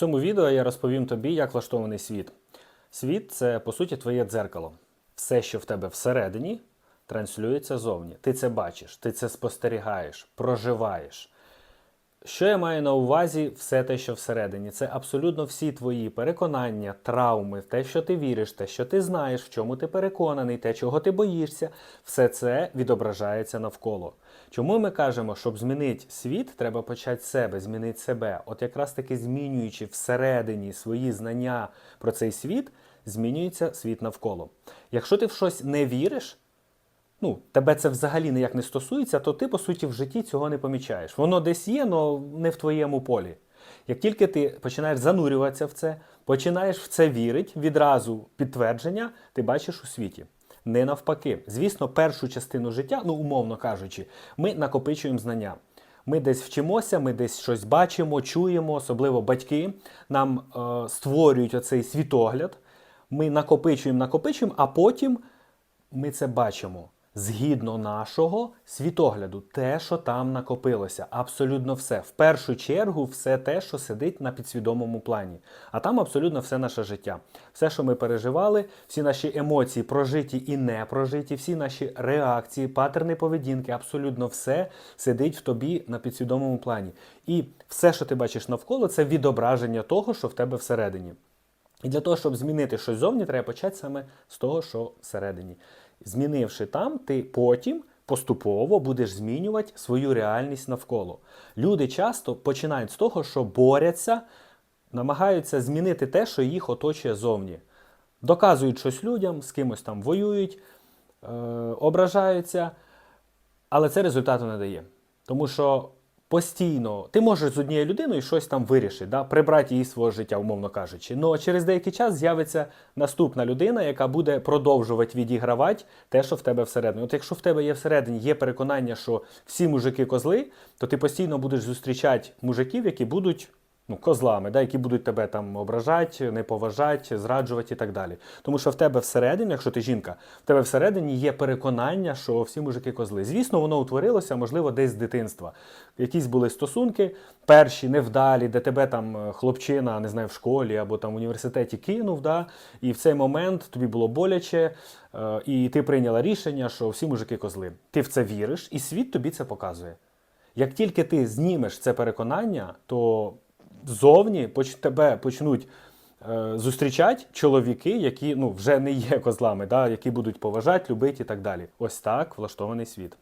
цьому відео я розповім тобі, як влаштований світ. Світ це по суті твоє дзеркало. Все, що в тебе всередині, транслюється зовні. Ти це бачиш, ти це спостерігаєш, проживаєш. Що я маю на увазі, все те, що всередині, це абсолютно всі твої переконання, травми, те, що ти віриш, те, що ти знаєш, в чому ти переконаний, те, чого ти боїшся, все це відображається навколо. Чому ми кажемо, щоб змінити світ, треба почати себе, змінити себе. От якраз таки змінюючи всередині свої знання про цей світ, змінюється світ навколо. Якщо ти в щось не віриш, ну, тебе це взагалі ніяк не стосується, то ти, по суті, в житті цього не помічаєш. Воно десь є, але не в твоєму полі. Як тільки ти починаєш занурюватися в це, починаєш в це вірити, відразу підтвердження ти бачиш у світі. Не навпаки. Звісно, першу частину життя, ну умовно кажучи, ми накопичуємо знання. Ми десь вчимося, ми десь щось бачимо, чуємо, особливо батьки нам е, створюють оцей світогляд. Ми накопичуємо, накопичуємо, а потім ми це бачимо згідно нашого світогляду, те, що там накопилося, абсолютно все. В першу чергу, все те, що сидить на підсвідомому плані. А там абсолютно все наше життя. Все, що ми переживали, всі наші емоції, прожиті і не прожиті, всі наші реакції, патерни поведінки, абсолютно все сидить в тобі на підсвідомому плані. І все, що ти бачиш навколо, це відображення того, що в тебе всередині. І для того, щоб змінити щось зовні, треба почати саме з того, що всередині. Змінивши там, ти потім поступово будеш змінювати свою реальність навколо. Люди часто починають з того, що борються, намагаються змінити те, що їх оточує зовні. Доказують щось людям, з кимось там воюють, е, ображаються, але це результату не дає. Тому що постійно ти можеш з однією людиною щось там вирішити, да? прибрати її з свого життя, умовно кажучи. Але через деякий час з'явиться наступна людина, яка буде продовжувати відігравати те, що в тебе всередині. От якщо в тебе є всередині є переконання, що всі мужики козли, то ти постійно будеш зустрічати мужиків, які будуть. Ну, козлами, да, які будуть тебе там ображати, не поважати, зраджувати і так далі. Тому що в тебе всередині, якщо ти жінка, в тебе всередині є переконання, що всі мужики козли. Звісно, воно утворилося, можливо, десь з дитинства. Якісь були стосунки, перші невдалі, де тебе там е, хлопчина, не знаю, в школі або там в університеті кинув, да, і в цей момент тобі було боляче, е, і ти прийняла рішення, що всі мужики козли. Ти в це віриш, і світ тобі це показує. Як тільки ти знімеш це переконання, то зовні поч- тебе почнуть е, зустрічати чоловіки, які ну, вже не є козлами, да, які будуть поважати, любити і так далі. Ось так влаштований світ.